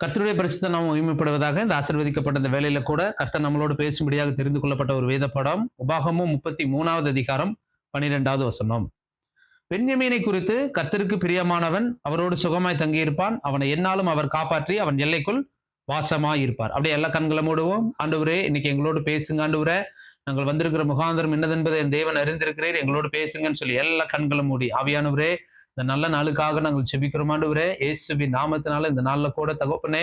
கர்த்தருடைய பரிசுத்த நாம் உரிமைப்படுவதாக இந்த ஆசிர்வதிக்கப்பட்ட இந்த வேலையில கூட கர்த்தர் நம்மளோடு பேசும்படியாக தெரிந்து கொள்ளப்பட்ட ஒரு வேத படம் உபாகமும் முப்பத்தி மூணாவது அதிகாரம் பனிரெண்டாவது வசனம். பெண்யமீனை குறித்து கர்த்தருக்கு பிரியமானவன் அவரோடு சுகமாய் தங்கியிருப்பான். அவனை என்னாலும் அவர் காப்பாற்றி அவன் எல்லைக்குள் வாசமாய் இருப்பார் அப்படியே எல்லா கண்களை மூடுவோம். ஆண்டவரே இன்னைக்கு எங்களோடு பேசுங்க ஆண்டவரே. நாங்கள் வந்திருக்கிற முகாந்திரம் என்னதென்பதை என் தேவன் அறிந்திருக்கிறேன் எங்களோடு பேசுங்கன்னு சொல்லி எல்லா கண்களும் மூடி ஆவியானவரே இந்த நல்ல நாளுக்காக நாங்கள் செபிக்கிறோம் ஆண்டவரே. இயேசுவின் நாமத்தினால இந்த நாளில் கூட தகப்பனே.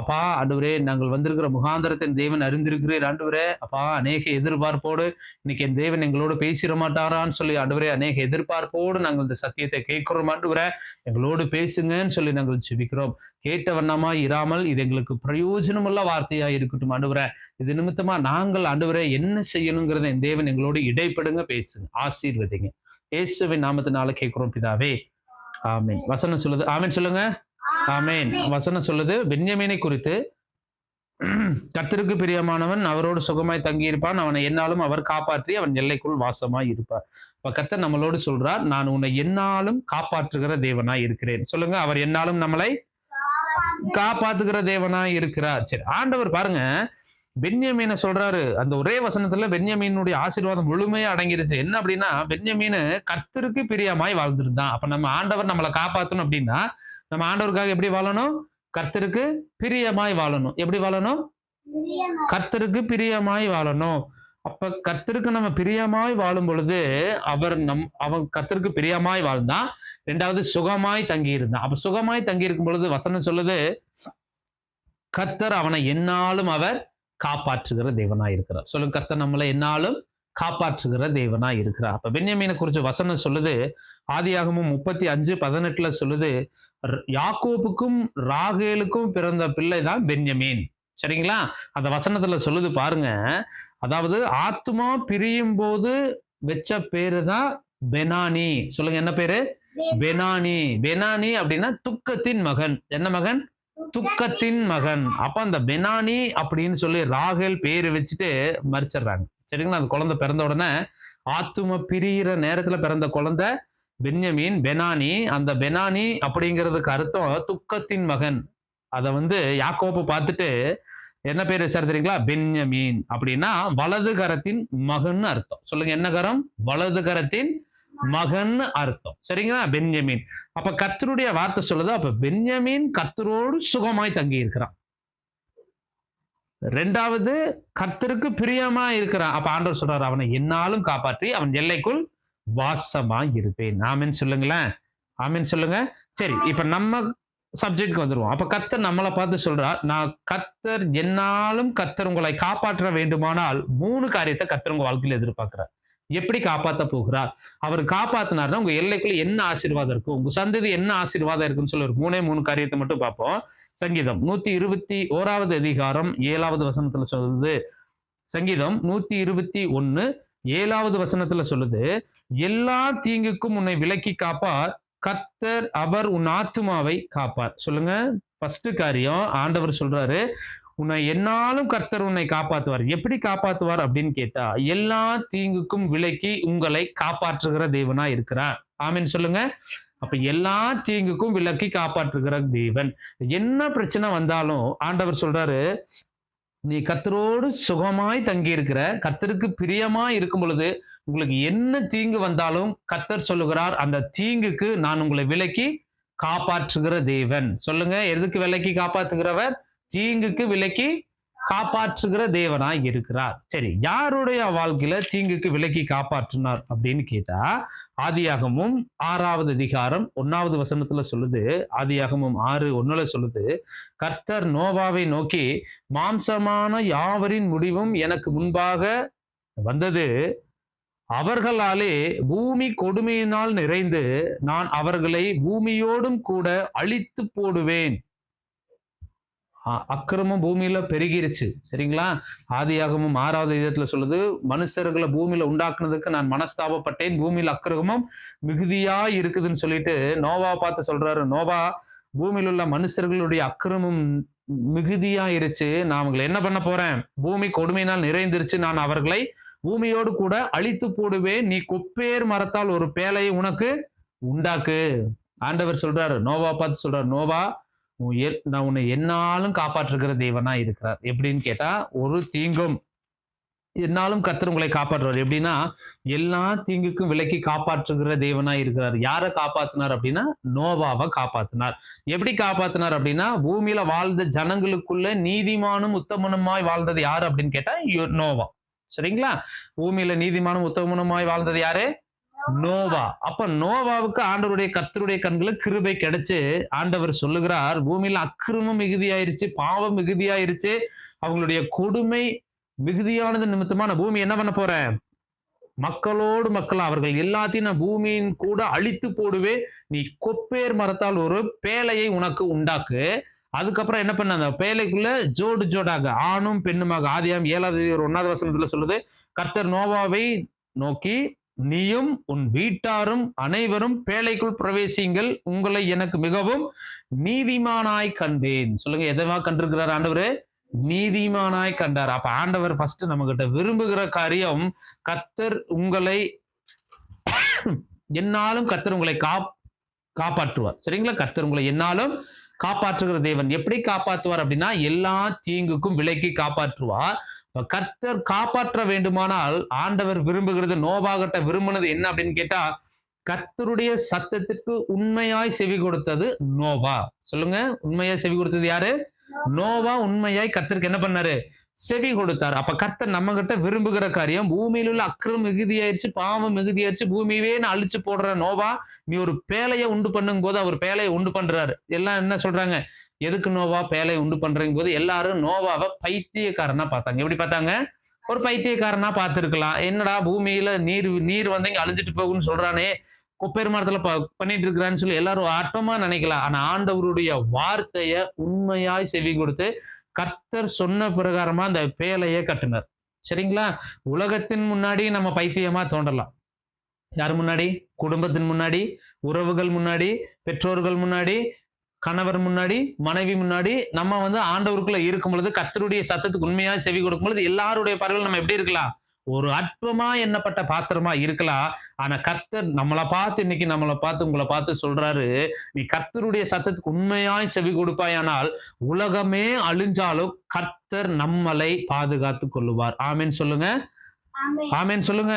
அப்பா ஆண்டவரே நாங்கள் வந்திருக்கிற முகாந்திரத்தின் தேவன் அறிந்திருக்கிறீர் ஆண்டவரே. அப்பா அநேக எதிர்பார்ப்போடு இன்னைக்கு என் தேவன் எங்களோடு பேசிட மாட்டாரான்னு சொல்லி ஆண்டவரே அநேக எதிர்பார்ப்போடு நாங்கள் இந்த சத்தியத்தை கேட்கிறோம் ஆண்டவரே. எங்களோடு பேசுங்கன்னு சொல்லி நாங்கள் செபிக்கிறோம் கேட்ட வண்ணமா இராமல் இது எங்களுக்கு பிரயோஜனமுள்ள வார்த்தையா இருக்கட்டும் ஆண்டவரே. இது நிமித்தமா நாங்கள் ஆண்டவரே என்ன செய்யணுங்கிறத என் தேவன் எங்களோடு இடைப்படுங்க பேசுங்க ஆசீர்வதிங்க. இயேசுவின் நாமத்தினால கேட்கிறோம் பிதாவே. ஆமென். வசனம் சொல்லுது. ஆமென் சொல்லுங்க. ஆமென். வசனம் சொல்லுது. பென்யமீனை குறித்து கர்த்தருக்கு பிரியமானவன் அவரோடு சுகமாய் தங்கியிருப்பான். அவனை என்னாலும் அவர் காப்பாற்றி அவன் எல்லைக்குள் வாசமாய் இருப்பார். இப்ப கர்த்தர் நம்மளோடு சொல்றார் நான் உன்னை என்னாலும் காப்பாற்றுகிற தேவனாய் இருக்கிறேன். சொல்லுங்க. அவர் என்னாலும் நம்மளை காப்பாத்துகிற தேவனாய் இருக்கிறார். சரி ஆண்டவர் பாருங்க. பென்யமீனை சொல்றாரு. அந்த ஒரே வசனத்துல பென்யமீனுடைய ஆசீர்வாதம் முழுமையா அடங்கிருச்சு. என்ன அப்படின்னா பென்யமீனு கர்த்தருக்கு பிரியமாய் வாழ்ந்திருந்தான். அப்ப நம்ம ஆண்டவர் நம்மளை காப்பாத்தணும் அப்படின்னா நம்ம ஆண்டவருக்காக எப்படி வாழணும்? கர்த்தருக்கு பிரியமாய் வாழணும். எப்படி வாழணும்? கர்த்தருக்கு பிரியமாய் வாழணும். அப்ப கர்த்தருக்கு நம்ம பிரியமாய் வாழும் பொழுது அவர் நம் அவன் கர்த்தருக்கு பிரியமாய் வாழ்ந்தான் ரெண்டாவது சுகமாய் தங்கி இருந்தான் அப்ப சுகமாய் தங்கி இருக்கும் பொழுது வசனம் சொல்லுது கர்த்தர் அவனை என்னாலும் அவர் காப்பாற்றுகிற தேவனாய் இருக்கிறார். சொல்லுங்க கர்த்தர் நம்மளை என்னாலும் காப்பாற்றுகிற தேவனாய் இருக்கிறார். அப்ப பென்யமீனை குறிச்சு வசனம் சொல்லுது ஆதியாகமும் முப்பத்தி அஞ்சு பதினெட்டுல சொல்லுது யாக்கோப்புக்கும் ராகேலுக்கும் பிறந்த பிள்ளை தான் பென்யமீன். சரிங்களா? அந்த வசனத்துல சொல்லுது பாருங்க அதாவது ஆத்மா பிரியும் போது வச்ச பேரு தான் பெனானி. சொல்லுங்க என்ன பேரு? பெனானி. பெனானி அப்படின்னா துக்கத்தின் மகன். என்ன மகன்? துக்கத்தின் மகன். அப்ப அந்த பெனானி அப்படின்னு சொல்லி ராகேல் பேரு வச்சுட்டு மறிச்சிடுறாங்க. சரிங்களா? அந்த குழந்தை பிறந்த உடனே ஆத்தும பிரியிற நேரத்துல பிறந்த குழந்தை பென்யமீன் பெனானி. அந்த பெனானி அப்படிங்கிறதுக்கு அர்த்தம் துக்கத்தின் மகன். அதை வந்து யாக்கோப்பு பார்த்துட்டு என்ன பேர் வச்சாரு தெரியுங்களா? பென்யமீன். அப்படின்னா வலது கரத்தின் மகன் அர்த்தம். சொல்லுங்க என்ன கரம்? வலது கரத்தின் மகன் அர்த்தம். சரிங்களா? பென்யமீன். அப்ப கத்தருடைய வார்த்தை சொல்லுது. அப்ப பென்யமீன் கத்தரோடு சுகமாய் தங்கி இருக்கிறான் ரெண்டாவது கர்த்தருக்கு பிரியமா இருக்கிறான். அப்ப ஆண்டவர் சொல்றாரு அவனை என்னாலும் காப்பாற்றி அவன் எல்லைக்குள் வாசமா இருப்பேன். ஆமின்னு சொல்லுங்களேன். ஆமின்னு சொல்லுங்க. சரி இப்ப நம்ம சப்ஜெக்ட்க்கு வந்துருவோம். அப்ப கத்தர் நம்மளை பார்த்து சொல்றார் நான் கத்தர் என்னாலும் கத்தர் உங்களை காப்பாற்ற வேண்டுமானால் மூணு காரியத்தை கத்தர் உங்க வாழ்க்கையில் எதிர்பார்க்கிறார். எப்படி காப்பாத்த போகிறார்? அவர் காப்பாத்தினார்னா உங்க எல்லைக்குள்ள என்ன ஆசீர்வாதம் இருக்கும் உங்க சந்ததி என்ன ஆசீர்வாதம் இருக்குன்னு சொல்லி. ஒரு மூணே மூணு காரியத்தை மட்டும் பார்ப்போம். சங்கீதம். நூத்தி இருபத்தி ஓராவது அதிகாரம் ஏழாவது வசனத்துல சொல்லுது. சங்கீதம் நூத்தி இருபத்தி ஒன்னு ஏழாவது வசனத்துல சொல்லுது எல்லா தீங்குக்கும் உன்னை விலக்கி காப்பார். கத்தர் அவர் உன் ஆத்துமாவை காப்பார். சொல்லுங்க. ஃபர்ஸ்ட் காரியம் ஆண்டவர் சொல்றாரு உன்னை என்னாலும் கர்த்தர் உன்னை காப்பாத்துவார். எப்படி காப்பாத்துவார் அப்படின்னு கேட்டா எல்லா தீங்குக்கும் விலக்கி உங்களை காப்பாற்றுகிற தேவனா இருக்கிறார். ஆமின்னு சொல்லுங்க. அப்ப எல்லா தீங்குக்கும் விலக்கி காப்பாற்றுகிற தேவன். என்ன பிரச்சனை வந்தாலும் ஆண்டவர் சொல்றாரு நீ கர்த்தரோடு சுகமாய் தங்கி இருக்கிற கர்த்தருக்கு பிரியமா இருக்கும் பொழுது உங்களுக்கு என்ன தீங்கு வந்தாலும் கர்த்தர் சொல்லுகிறார் அந்த தீங்குக்கு நான் உங்களை விலக்கி காப்பாற்றுகிற தேவன். சொல்லுங்க எதுக்கு விலக்கி காப்பாற்றுகிறவர் தீங்குக்கு விலக்கி காப்பாற்றுகிற தேவனாய் இருக்கிறார். சரி யாருடைய வாழ்க்கையில தீங்குக்கு விலக்கி காப்பாற்றினார் அப்படின்னு கேட்டா ஆதியாகமும் ஆறாவது அதிகாரம் ஒன்னாவது வசனத்துல சொல்லுது ஆதியாகமும் ஆறு ஒண்ணுல சொல்லுது கர்த்தர் நோவாவை நோக்கி மாம்சமான யாவரின் முடிவும் எனக்கு முன்பாக வந்தது. அவர்களாலே பூமி கொடுமையினால் நிறைந்து நான் அவர்களை பூமியோடும் கூட அழித்து போடுவேன். அக்கிரமம் பூமியில பெருகிருச்சு. சரிங்களா? ஆதியாகமும் ஆறாவது விதத்துல சொல்லுது மனுஷர்களை பூமியில உண்டாக்குனதுக்கு நான் மனஸ்தாபப்பட்டேன். பூமியில அக்கிரகமும் மிகுதியா இருக்குதுன்னு சொல்லிட்டு நோவா பார்த்து சொல்றாரு. நோவா பூமியில் உள்ள மனுஷர்களுடைய அக்கிரமம் மிகுதியா இருச்சு நான் அவங்களை என்ன பண்ண போறேன்? பூமி கொடுமையினால் நிறைந்திருச்சு. நான் அவர்களை பூமியோடு கூட அழித்து போடுவேன். நீ குப்பேர் மரத்தால் ஒரு பேலையை உனக்கு உண்டாக்கு. ஆண்டவர் சொல்றாரு. நோவா பார்த்து சொல்றாரு. நோவா நான் உன்னை என்னாலும் காப்பாற்றுகிற தேவனா இருக்கிறார். எப்படின்னு கேட்டா ஒரு தீங்கும் என்னாலும் கர்த்தர் உங்களை காப்பாற்றுவார். எப்படின்னா எல்லா தீங்குக்கும் விலக்கி காப்பாற்றுகிற தேவனா இருக்கிறார். யாரை காப்பாத்தினார் அப்படின்னா நோவாவை காப்பாத்தினார். எப்படி காப்பாத்தினார் அப்படின்னா பூமியில வாழ்ந்த ஜனங்களுக்குள்ள நீதிமானும் உத்தமனுமாய் வாழ்ந்தது யாரு அப்படின்னு கேட்டா நோவா. சரிங்களா? பூமியில நீதிமானும் உத்தமனுமாய் வாழ்ந்தது யாரு? நோவா. அப்ப நோவாவுக்கு ஆண்டவருடைய கத்தருடைய கண்களை கிருபை கிடைச்சு ஆண்டவர் சொல்லுகிறார் பூமியில அக்கிரமம் மிகுதியாயிருச்சு பாவம் மிகுதியாயிருச்சு அவங்களுடைய கொடுமை மிகுதியானது நிமித்தமா நான் பூமி என்ன பண்ண போறேன்? மக்களோடு மக்கள் அவர்கள் எல்லாத்தையும் நான் பூமியின் கூட அழித்து போடுவே நீ கொப்பேர் மரத்தால் ஒரு பேலையை உனக்கு உண்டாக்கு. அதுக்கப்புறம் என்ன பண்ண அந்த பேலைக்குள்ள ஜோடு ஜோடாக ஆணும் பெண்ணுமாக ஆதியாம் ஏழாவது ஒரு ஒன்னாவது வசனத்துல சொல்லுது கர்த்தர் நோவாவை நோக்கி நீயும் உன் வீட்டாரும் அனைவரும் பேழைக்குள் பிரவேசிங்கள். உங்களை எனக்கு மிகவும் நீதிமானாய் கண்டேன். சொல்லுங்க எதவா கண்டிருக்கிறார் ஆண்டவர்? நீதிமானாய் கண்டார். அப்ப ஆண்டவர் ஃபர்ஸ்ட் நம்ம கிட்ட விரும்புகிற காரியம் கத்தர் உங்களை என்னாலும் கத்தர் உங்களை காப் காப்பாற்றுவார். சரிங்களா? கத்தர் உங்களை என்னாலும் காப்பாற்றுகிற தேவன். எப்படி காப்பாற்றுவார் அப்படின்னா எல்லா தீங்குக்கும் விலைக்கு காப்பாற்றுவார். கர்த்தர் காப்பாற்ற வேண்டுமானால் ஆண்டவர் விரும்புகிறது நோபாகட்ட விரும்பினது என்ன அப்படின்னு கேட்டா கர்த்தருடைய சத்தத்திற்கு உண்மையாய் செவி கொடுத்தது நோவா. சொல்லுங்க உண்மையாய் செவி கொடுத்தது யாரு? நோவா உண்மையாய் கர்த்தருக்கு என்ன பண்ணாரு? செவி கொடுத்தார். அப்ப கர்த்தர் நம்ம கிட்ட விரும்புகிற காரியம் பூமியில உள்ள அக்கிரம் மிகுதியாயிருச்சு பாவம் மிகுதியாயிருச்சு பூமியவே நான் அழிச்சு போடுற நோவா. நீ ஒரு பேலையை உண்டு பண்ணும் போது அவர் பேலையை உண்டு பண்றாரு. எல்லாம் என்ன சொல்றாங்க? எதுக்கு நோவா பேலையை உண்டு பண்றீங்க போது எல்லாரும் நோவாவை பைத்தியக்காரனா பார்த்தாங்க. எப்படி பார்த்தாங்க? ஒரு பைத்தியக்காரனா பார்த்துருக்கலாம். என்னடா பூமியில நீர் நீர் வந்து இங்க அழிஞ்சிட்டு போகும்னு சொல்றானே. கொப்பெருமானத்துல ப பண்ணிட்டு இருக்கிறான்னு சொல்லி எல்லாரும் ஆட்டமா நினைக்கலாம். ஆனா ஆண்டவருடைய வார்த்தைய உண்மையாய் செவி கொடுத்து கர்த்தர் சொன்ன பிரகாரமா அந்த பேலையை கட்டினார். சரிங்களா? உலகத்தின் முன்னாடி நம்ம பைத்தியமா தோண்டலாம் யார் முன்னாடி? குடும்பத்தின் முன்னாடி உறவுகள் முன்னாடி பெற்றோர்கள் முன்னாடி கணவர் முன்னாடி மனைவி முன்னாடி நம்ம வந்து ஆண்டவருக்குள்ள இருக்கும் பொழுது கத்தருடைய சத்தத்துக்கு உண்மையா செவி கொடுக்கும் பொழுது எல்லாருடைய பறவைகள் நம்ம எப்படி இருக்கலாம்? ஒரு அற்பமா எண்ணப்பட்ட பாத்திரமா இருக்கலாம். ஆனா கர்த்தர் நம்மளை பார்த்து இன்னைக்கு நம்மளை பார்த்து உங்களை பார்த்து சொல்றாரு நீ கர்த்தருடைய சத்தத்துக்கு உண்மையாய் செவி கொடுப்பாயானால் உலகமே அழிஞ்சாலும் கர்த்தர் நம்மளை பாதுகாத்து கொள்ளுவார். ஆமேன் சொல்லுங்க. ஆமேன். சொல்லுங்க.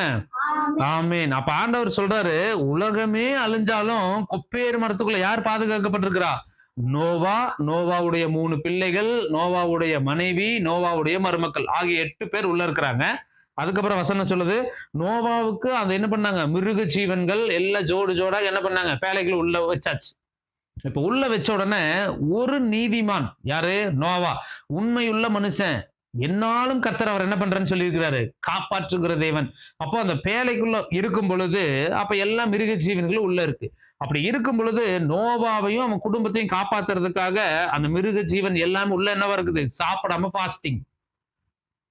ஆமேன். அப்ப ஆண்டவர் சொல்றாரு உலகமே அழிஞ்சாலும் கொப்பேறு மரத்துக்குள்ள யார் பாதுகாக்கப்பட்டிருக்கிறா? நோவா நோவாவுடைய மூணு பிள்ளைகள் நோவாவுடைய மனைவி நோவாவுடைய மருமக்கள். ஆகிய எட்டு பேர் உள்ள இருக்கிறாங்க. அதுக்கப்புறம் வசனம் சொல்லுது? நோவாவுக்கு அந்த என்ன பண்ணாங்க? மிருக ஜீவன்கள் எல்லாம் ஜோடு ஜோடாக என்ன பண்ணாங்க? பேழைகள் உள்ள வச்சாச்சு. இப்ப உள்ள வச்ச உடனே ஒரு நீதிமான் யாரு? நோவா. உண்மையுள்ள மனுஷன். என்னாலும் கர்த்தர் அவர் என்ன பண்றேன்னு சொல்லியிருக்கிறாரு. காப்பாற்றுகிற தேவன். அப்போ அந்த பேழைக்குள்ள இருக்கும் பொழுது அப்ப எல்லா மிருக ஜீவன்களும் உள்ள இருக்கு. அப்படி இருக்கும் பொழுது நோவாவையும் அவன் குடும்பத்தையும் காப்பாத்துறதுக்காக அந்த மிருக ஜீவன் எல்லாமே உள்ள என்னவா இருக்குது? சாப்பிடாம ஃபாஸ்டிங்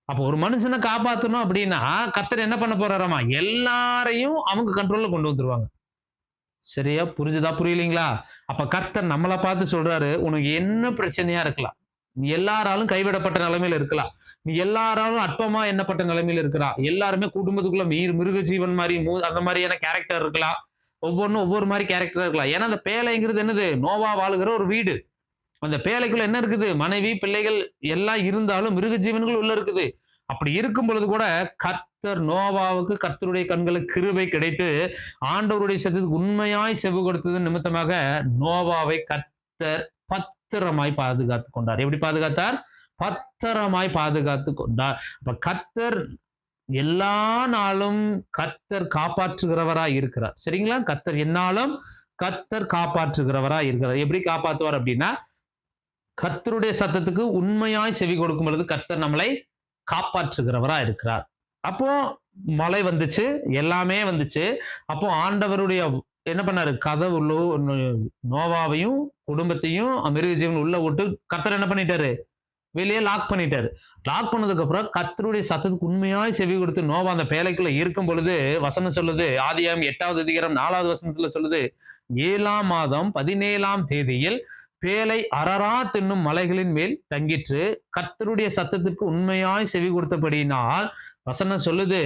அப்போ ஒரு மனுஷனை காப்பாற்றணும் அப்படின்னா கர்த்தர் என்ன பண்ண போறாராமா? எல்லாரையும் அவங்க கண்ட்ரோல்ல கொண்டு வந்துருவாங்க. சரியா? புரிஞ்சுதா? புரியலீங்களா? அப்ப கர்த்தர் நம்மளை பார்த்து சொல்றாரு உனக்கு என்ன பிரச்சனையா இருக்கலாம்? நீ எல்லாராலும் கைவிடப்பட்ட நிலைமையில இருக்கலாம். நீ எல்லாராலும் அற்பமா எண்ணப்பட்ட நிலைமையில இருக்கிறா எல்லாருமே குடும்பத்துக்குள்ள மீர் மிருக ஜீவன் மாதிரி மூ அந்த மாதிரியான கேரக்டர் இருக்கலாம். ஒவ்வொன்றும் ஒவ்வொரு மாதிரி கேரக்டர் இருக்கலாம். ஏன்னா அந்த பேலைங்கிறது என்னது? நோவா வாழுகிற ஒரு வீடு. அந்த பேழைக்குள்ள என்ன இருக்குது? மனைவி பிள்ளைகள் எல்லாம் இருந்தாலும் மிருக ஜீவன்கள் உள்ள இருக்குது. அப்படி இருக்கும் பொழுது கூட கர்த்தர் நோவாவுக்கு கர்த்தருடைய கண்களுக்கு கிருபை கிடைத்து ஆண்டவருடைய சத்தத்துக்கு உண்மையாய் செவு கொடுத்தது நிமித்தமாக நோவாவை கர்த்தர் பத்திரமாய் பாதுகாத்து கொண்டார். எப்படி பாதுகாத்தார்? பத்திரமாய் பாதுகாத்து கொண்டார். அப்ப கர்த்தர் எல்லா நாளும் கர்த்தர் காப்பாற்றுகிறவராய் இருக்கிறார். சரிங்களா? கர்த்தர் என்னாலும் கர்த்தர் காப்பாற்றுகிறவராய் இருக்கிறார். எப்படி காப்பாற்றுவார் அப்படின்னா கர்த்தருடைய சத்தத்துக்கு உண்மையாய் செவி கொடுக்கும் பொழுது கர்த்தர் நம்மளை காப்பாற்றுகிறவரா இருக்கிறார். அப்போ மழை வந்துச்சு எல்லாமே வந்துச்சு. அப்போ ஆண்டவருடைய என்ன பண்ணாரு? கதவு நோவாவையும் குடும்பத்தையும் மிருகஜீவன் உள்ள விட்டு கர்த்தர் என்ன பண்ணிட்டாரு? வெளியே லாக் பண்ணிட்டாரு. லாக் பண்ணதுக்கு அப்புறம் கர்த்தருடைய சத்தத்துக்கு உண்மையாய் செவி கொடுத்து நோவா அந்த பேலைக்குள்ள இருக்கும் பொழுது வசனம் சொல்லுது ஆதியாம் எட்டாவது அதிகாரம் நாலாவது வசனத்துல சொல்லுது ஏழாம் மாதம் பதினேழாம் தேதியில் பேலை அரராத் என்னும் மலைகளின் மேல் தங்கிற்று. கர்த்தருடைய சத்தத்திற்கு உண்மையாய் செவி கொடுத்தபடியினால் வசனம் சொல்லுது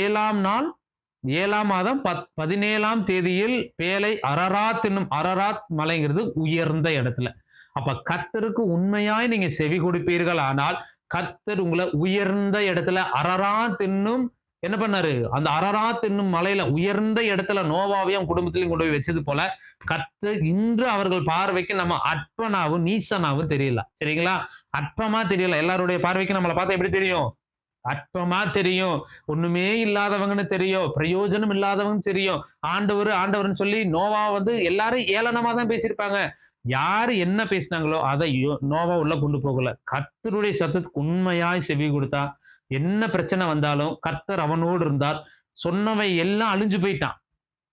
ஏழாம் நாள் ஏழாம் மாதம் பத் பதினேழாம் தேதியில் பேலை அரராத் என்னும் அரராத் மலைங்கிறது உயர்ந்த இடத்துல. அப்ப கர்த்தருக்கு உண்மையாய் நீங்க செவி கொடுப்பீர்கள். ஆனால் கர்த்தர் உங்களை உயர்ந்த இடத்துல அரரா தின்னும் என்ன பண்ணாரு? அந்த அரரா தின்னும் மலையில உயர்ந்த இடத்துல நோவாவையும் குடும்பத்திலையும் கொண்டு போய் வச்சது போல கத்து இன்று அவர்கள் பார்வைக்கு நம்ம அற்பனாவும் நீசனாவும் தெரியல. சரிங்களா? அற்பமா தெரியல. எல்லாருடைய பார்வைக்கு நம்மளை பார்த்தா எப்படி தெரியும்? அற்பமா தெரியும். ஒண்ணுமே இல்லாதவங்கன்னு தெரியும். பிரயோஜனம் இல்லாதவங்க தெரியும். ஆண்டவர் ஆண்டவர்னு சொல்லி நோவா வந்து எல்லாரும் ஏளனமா தான் பேசியிருப்பாங்க. யாரு என்ன பேசினாங்களோ அதை நோவா உள்ள கொண்டு போகல. கத்தருடைய சத்தத்துக்கு உண்மையாய் செவி கொடுத்தா என்ன பிரச்சனை வந்தாலும் கர்த்தர் அவனோடு இருந்தார். சொன்னவை எல்லாம் அழிஞ்சு போயிட்டான்.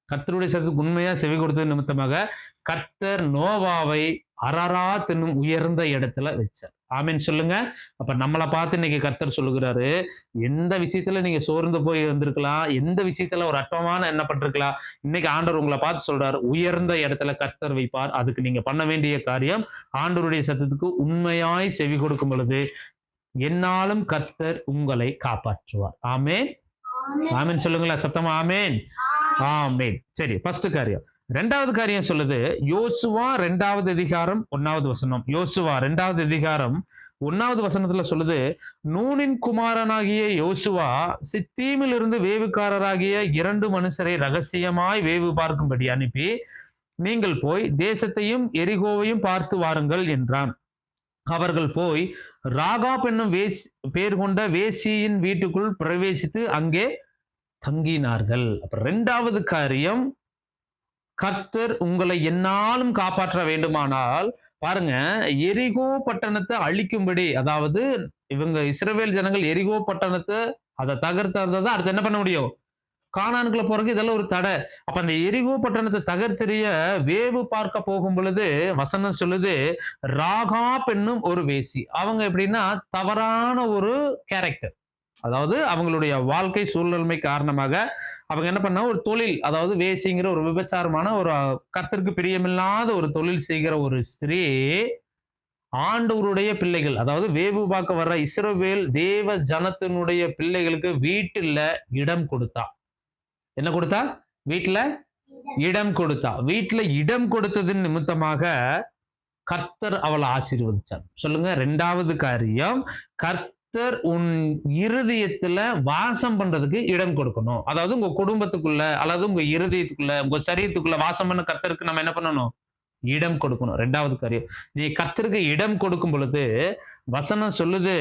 கர்த்தருடைய சத்தத்துக்கு உண்மையா செவி கொடுத்தது நிமித்தமாக கர்த்தர் நோவாவை அரரா தின்னும் உயர்ந்த இடத்துல வச்சார். ஆமென் சொல்லுங்க. அப்ப நம்மளை பார்த்து இன்னைக்கு கர்த்தர் சொல்லுகிறாரு எந்த விஷயத்துல நீங்க சோர்ந்து போய் வந்திருக்கலாம் எந்த விஷயத்துல ஒரு அற்பமான என்ன பட்டிருக்கலாம் இன்னைக்கு ஆண்டவர் உங்களை பார்த்து சொல்றாரு உயர்ந்த இடத்துல கர்த்தர் வைப்பார். அதுக்கு நீங்க பண்ண வேண்டிய காரியம் ஆண்டவருடைய சத்தத்துக்கு உண்மையாய் செவி கொடுக்கும் பொழுது என்னாலும் கர்த்தர் உங்களை காப்பாற்றுவார். ஆமென். ஆமென். சொல்லுங்களேன் சத்தமா ஆமென். ஆமென். சரி ஃபர்ஸ்ட் காரியம். ரெண்டாவது காரியம் சொல்லுது யோசுவா ரெண்டாவது அதிகாரம் ஒன்னாவது வசனம். யோசுவா ரெண்டாவது அதிகாரம் ஒன்னாவது வசனத்துல சொல்லுது நூனின் குமாரனாகிய யோசுவா சித்தீமிலிருந்து வேவுக்காரராகிய இரண்டு மனுஷரை ரகசியமாய் வேவு பார்க்கும்படி அனுப்பி நீங்கள் போய் தேசத்தையும் எரிகோவையும் பார்த்து வாருங்கள் என்றான். அவர்கள் போய் ராகாப் என்னும் வேஸ் பேர் கொண்ட வேசியின் வீட்டுக்குள் பிரவேசித்து அங்கே தங்கினார்கள். அப்ப ரெண்டாவது காரியம் கர்த்தர் உங்களை என்னாலும் காப்பாற்ற வேண்டுமானால் பாருங்க எரிகோ பட்டணத்தை அழிக்கும்படி அதாவது இவங்க இஸ்ரவேல் ஜனங்கள் எரிகோ பட்டணத்தை அதை தகர்த்ததை அடுத்து என்ன பண்ண முடியும்? கானானுக்குள்ள போறதுக்கு இதெல்லாம் ஒரு தடை. அப்ப அந்த எரிகோ பட்டணத்தை தகர்த்தெறிய வேவு பார்க்க போகும் பொழுது வசனம் சொல்லுது ராகா பெண்ணும் ஒரு வேசி. அவங்க எப்படின்னா தவறான ஒரு கேரக்டர் அதாவது அவங்களுடைய வாழ்க்கை சூழ்நிலைமை காரணமாக அவங்க என்ன பண்ணா ஒரு தொழில் அதாவது வேசிங்கிற ஒரு விபச்சாரமான ஒரு கர்த்தருக்கு பிரியமில்லாத ஒரு தொழில் செய்கிற ஒரு ஸ்திரீ ஆண்டவருடைய பிள்ளைகள் அதாவது வேவு பார்க்க வர்ற இஸ்ரோவேல் தேவ ஜனத்தினுடைய பிள்ளைகளுக்கு வீட்டில் இடம் கொடுத்தா. என்ன கொடுத்தா? வீட்டுல இடம் கொடுத்தா. வீட்டுல இடம் கொடுத்ததின் நிமித்தமாக கர்த்தர் அவளை ஆசீர்வதிச்சார். சொல்லுங்க ரெண்டாவது காரியம் கர்த்தர் உன் இருதயத்துல வாசம் பண்றதுக்கு இடம் கொடுக்கணும். அதாவது உங்க குடும்பத்துக்குள்ள அல்லது உங்க இருதயத்துக்குள்ள உங்க சரீரத்துக்குள்ள வாசம் பண்ண கர்த்தருக்கு நம்ம என்ன பண்ணணும்? இடம் கொடுக்கணும். ரெண்டாவது காரியம். நீ கர்த்தருக்கு இடம் கொடுக்கும் பொழுது வசனம் சொல்லுது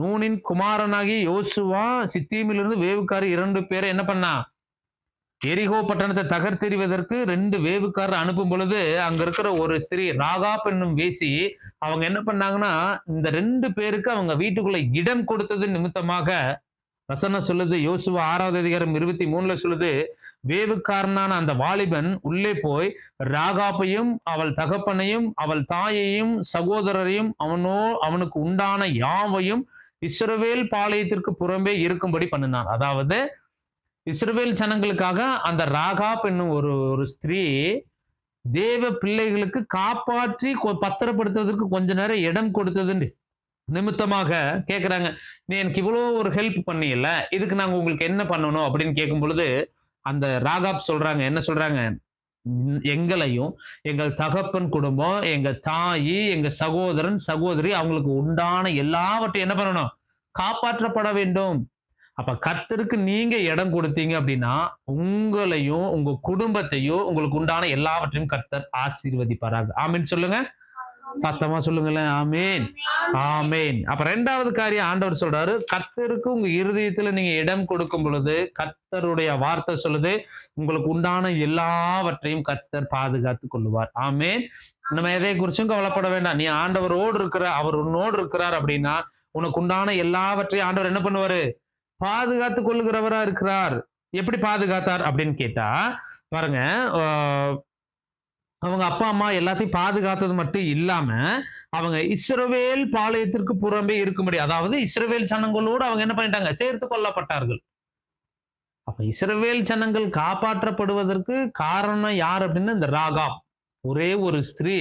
நூனின் குமாரனாகி யோசுவா சித்தீமிலிருந்து வேவுக்காரி இரண்டு பேரை என்ன பண்ணா? எரிகோ பட்டணத்தை தகர்த்தெறிவதற்கு ரெண்டு வேவுக்காரர் அனுப்பும் பொழுது அங்க இருக்கிற ஒரு ஸ்திரீ ராகாப் என்னும் வேசி அவங்க என்ன பண்ணாங்கன்னா இந்த ரெண்டு பேருக்கு அவங்க வீட்டுக்குள்ள இடம் கொடுத்தது நிமித்தமாக வசனம் சொல்லுது யோசுவா ஆறாவது அதிகாரம் இருபத்தி மூணுல சொல்லுது வேவுக்காரனான அந்த வாலிபன் உள்ளே போய் ராகாப்பையும் அவள் தகப்பனையும் அவள் தாயையும் சகோதரரையும் அவனோ அவனுக்கு உண்டான யாவையும் இஸ்ரவேல் பாளையத்திற்கு புறம்பே இருக்கும்படி பண்ணினான். அதாவது இஸ்ரவேல் ஜனங்களுக்காக அந்த ராகாப் என்னும் ஒரு ஒரு ஸ்திரீ தேவ பிள்ளைகளுக்கு காப்பாற்றி கொ- பத்திரப்படுத்துவதற்கு கொஞ்ச நேரம் இடம் கொடுத்ததுண்டு. நிமித்தமாக கேட்குறாங்க நீ எனக்கு இவ்வளோ ஒரு ஹெல்ப் பண்ணியில்ல இதுக்கு நாங்கள் உங்களுக்கு என்ன பண்ணணும்? அப்படின்னு கேட்கும் பொழுது அந்த ராகாப் சொல்றாங்க என்ன சொல்றாங்க? எங்களையும் எங்கள் தகப்பன் குடும்பம் எங்க தாய் எங்க சகோதரன் சகோதரி அவங்களுக்கு உண்டான எல்லாவற்றையும் என்ன பண்ணணும்? காப்பாற்றப்பட வேண்டும். அப்ப கர்த்தருக்கு நீங்க இடம் கொடுத்தீங்க அப்படின்னா உங்களையும் உங்க குடும்பத்தையும் உங்களுக்கு உண்டான எல்லாவற்றையும் கர்த்தர் ஆசீர்வதிப்பாராக. ஆமீன் சொல்லுங்க. சத்தமா சொல்லுங்களேன். ஆமீன். ஆமேன். அப்ப ரெண்டாவது காரியம் ஆண்டவர் சொல்றாரு. கர்த்தருக்கு உங்க இருதயத்துல நீங்க இடம் கொடுக்கும் பொழுது கர்த்தருடைய வார்த்தை சொல்லுது உங்களுக்கு உண்டான எல்லாவற்றையும் கர்த்தர் பாதுகாத்து கொள்ளுவார். ஆமேன். நம்ம எதை குறிச்சும் கவலைப்பட வேண்டாம். நீ ஆண்டவரோடு இருக்கிற அவர் உன்னோடு இருக்கிறார் அப்படின்னா உனக்கு உண்டான எல்லாவற்றையும் ஆண்டவர் என்ன பண்ணுவாரு? பாதுகாத்து கொள்ளுகிறவரா இருக்கிறார். எப்படி பாதுகாத்தார் அப்படின்னு கேட்டா பாருங்க ஆஹ், அவங்க அப்பா அம்மா எல்லாத்தையும் பாதுகாத்தது மட்டும் இல்லாம அவங்க இஸ்ரவேல் பாளையத்திற்கு புறம்பே இருக்கும்படி அதாவது இஸ்ரவேல் சனங்களோடு அவங்க என்ன பண்ணிட்டாங்க? சேர்த்து கொள்ளப்பட்டார்கள் அப்ப இஸ்ரவேல் சனங்கள் காப்பாற்றப்படுவதற்கு காரணம் யார் அப்படின்னா இந்த ராகாம் ஒரே ஒரு ஸ்திரீ